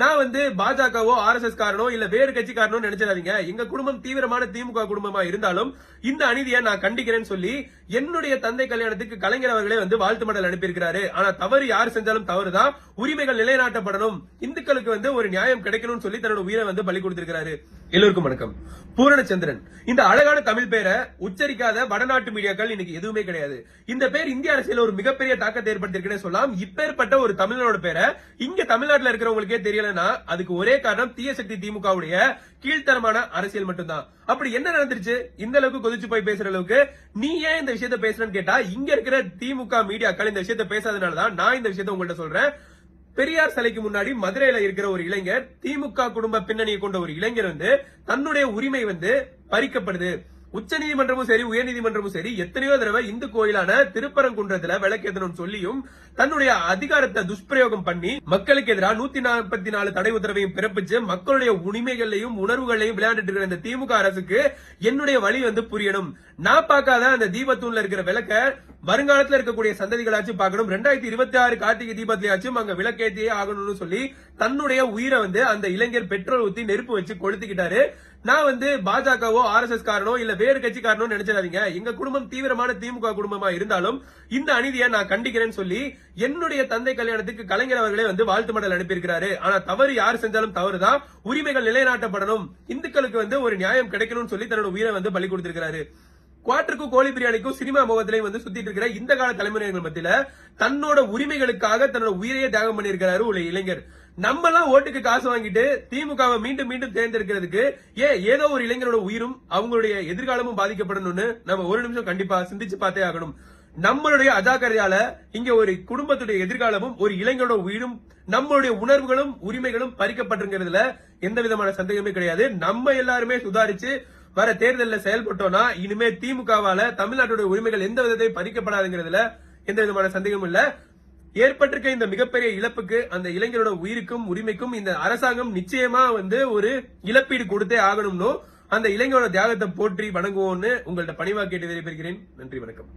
நான் வந்து பாஜகவோ ஆர் எஸ் எஸ் காரனோ இல்ல வேறு கட்சிக்காரனோ நினைச்சிடாதீங்க. எங்க குடும்பம் தீவிரமான திமுக குடும்பமா இருந்தாலும் இந்த அநீதியை நான் கண்டிக்கிறேன்னு சொல்லி என்னுடைய தந்தை கல்யாணத்துக்கு கலைஞர் அவர்களே வந்து வாழ்த்து மடல் அனுப்பியிருக்கிறாரு. ஆனா தவறு யார் செஞ்சாலும் தவறுதான். உரிமைகள் நிலைநாட்டப்படணும். இந்துக்களுக்கு வந்து ஒரு நியாயம் கிடைக்கணும்னு சொல்லி தன்னோட உயிரை வந்து பலி கொடுத்திருக்கிறாரு. எல்லோருக்கும் வணக்கம். பூரணச்சந்திரன். இந்த அழகான தமிழ் பேரை உச்சரிக்காத வடநாட்டு மீடியாக்கள் இன்னைக்கு எதுவுமே கிடையாது. இந்த பேர் இந்திய அரசியல் ஒரு மிகப்பெரிய தாக்கத்தை ஏற்படுத்திருக்குன்னு சொல்லலாம். இப்பேற்பட்ட ஒரு தமிழனோட பேரை இங்க தமிழ்நாட்டில் இருக்கிறவங்களுக்கே தெரியலன்னா அதுக்கு ஒரே காரணம் தீய சக்தி திமுகவுடைய கீழ்த்தரமான அரசியல் மட்டும்தான். அப்படி என்ன நடந்துருச்சு? இந்த அளவுக்கு கொதிச்சு போய் பேசுற அளவுக்கு நீ ஏன் இந்த விஷயத்த பேசுறேன்னு கேட்டா இங்க இருக்கிற திமுக மீடியாக்கள் இந்த விஷயத்த பேசாதனாலதான் நான் இந்த விஷயத்த உங்கள்ட்ட சொல்றேன். பெரியார் சிலைக்கு முன்னாடி மதுரையில இருக்கிற ஒரு இளைஞர் திமுக குடும்ப பின்னணியை கொண்ட ஒரு இளைஞர் வந்து தன்னுடைய உரிமை வந்து பறிக்கப்படுது. உச்ச நீதிமன்றமும் சரி உயர் நீதிமன்றமும் சரி எத்தனையோ தடவை இந்து கோயிலான திருப்பரங்குன்றத்துல விளக்கேற்றணும் சொல்லியும் தன்னுடைய அதிகாரத்தை துஷ்பிரயோகம் பண்ணி மக்களுக்கு எதிராக நூத்தி நாற்பத்தி நாலு தடை உத்தரவையும் பிறப்பிச்சு மக்களுடைய உரிமைகளையும் உணர்வுகளையும் விளையாண்டுட்டு இருக்கிற இந்த திமுக அரசுக்கு என்னுடைய வழி வந்து புரியணும். நான் பார்க்காத அந்த தீபத்தூண்ல இருக்கிற விளக்க வருங்காலத்துல இருக்கக்கூடிய சந்ததிகளாச்சும் பார்க்கணும். ரெண்டாயிரத்தி இருபத்தி ஆறு கார்த்திகை தீபத்திலேயாச்சும் அங்க விளக்கேற்றியே ஆகணும்னு சொல்லி தன்னுடைய உயிரை வந்து அந்த இளைஞர் பெட்ரோல் ஊத்தி நெருப்பு வச்சு கொளுத்திக்கிட்டாரு. நான் வந்து பாஜகவோ ஆர் எஸ் எஸ் காரனோ இல்ல வேறு கட்சிக்காரனோ நினைச்சிடாதீங்க. எங்க குடும்பம் தீவிரமான திமுக குடும்பமா இருந்தாலும் இந்த அநீதியை நான் கண்டிக்கிறேன்னு சொல்லி என்னுடைய தந்தை கல்யாணத்துக்கு கலைஞர் அவர்களே வந்து வாழ்த்து மடல் அனுப்பியிருக்கிறாரு. ஆனா தவறு யார் செஞ்சாலும் தவறுதான். உரிமைகள் நிலைநாட்டப்படணும். இந்துக்களுக்கு வந்து ஒரு நியாயம் கிடைக்கணும்னு சொல்லி தன்னோட உயிரை வந்து பலி கொடுத்திருக்கிறாரு. குவாட்டருக்கும் கோழி பிரியாணிக்கும் சினிமா முகத்திலையும் வந்து சுத்திட்டு இருக்கிற இந்த கால தலைமுறைகள் மத்தியில தன்னோட உரிமைகளுக்காக தன்னோட உயிரையே தியாகம் பண்ணியிருக்கிறாரு ஒரு இளைஞர். நம்ம எல்லாம் ஓட்டுக்கு காசு வாங்கிட்டு திமுகவை மீண்டும் மீண்டும் தேர்ந்தெடுக்கிறதுக்கு ஏன் ஏதோ ஒரு இளைஞரோட உயிரும் அவங்களுடைய எதிர்காலமும் பாதிக்கப்படணும்னு நம்ம ஒரு நிமிஷம் கண்டிப்பா சிந்திச்சு பார்த்தே ஆகணும். நம்மளுடைய அஜாக்கிரதையால இங்க ஒரு குடும்பத்துடைய எதிர்காலமும் ஒரு இளைஞரோட உயிரும் நம்மளுடைய உணர்வுகளும் உரிமைகளும் பறிக்கப்பட்டிருக்கிறதுல எந்த விதமான சந்தேகமே கிடையாது. நம்ம எல்லாருமே சுதாரிச்சு வர தேர்தலில் செயல்பட்டோம்னா இனிமே திமுகவால தமிழ்நாட்டுடைய உரிமைகள் எந்த விதத்தையும் பறிக்கப்படாதுங்கிறதுல எந்த விதமான சந்தேகமும் இல்ல. ஏற்பட்டிருக்க இந்த மிகப்பெரிய இழப்புக்கு அந்த இளைஞரோட உயிருக்கும் உரிமைக்கும் இந்த அரசாங்கம் நிச்சயமா வந்து ஒரு இழப்பீடு கொடுத்தே ஆகணும்னு அந்த இளைஞரோட தியாகத்தை போற்றி வணங்குவோம்னு உங்கள்ட்ட பணிவா கேட்டு விடைபெறுகிறேன். நன்றி வணக்கம்.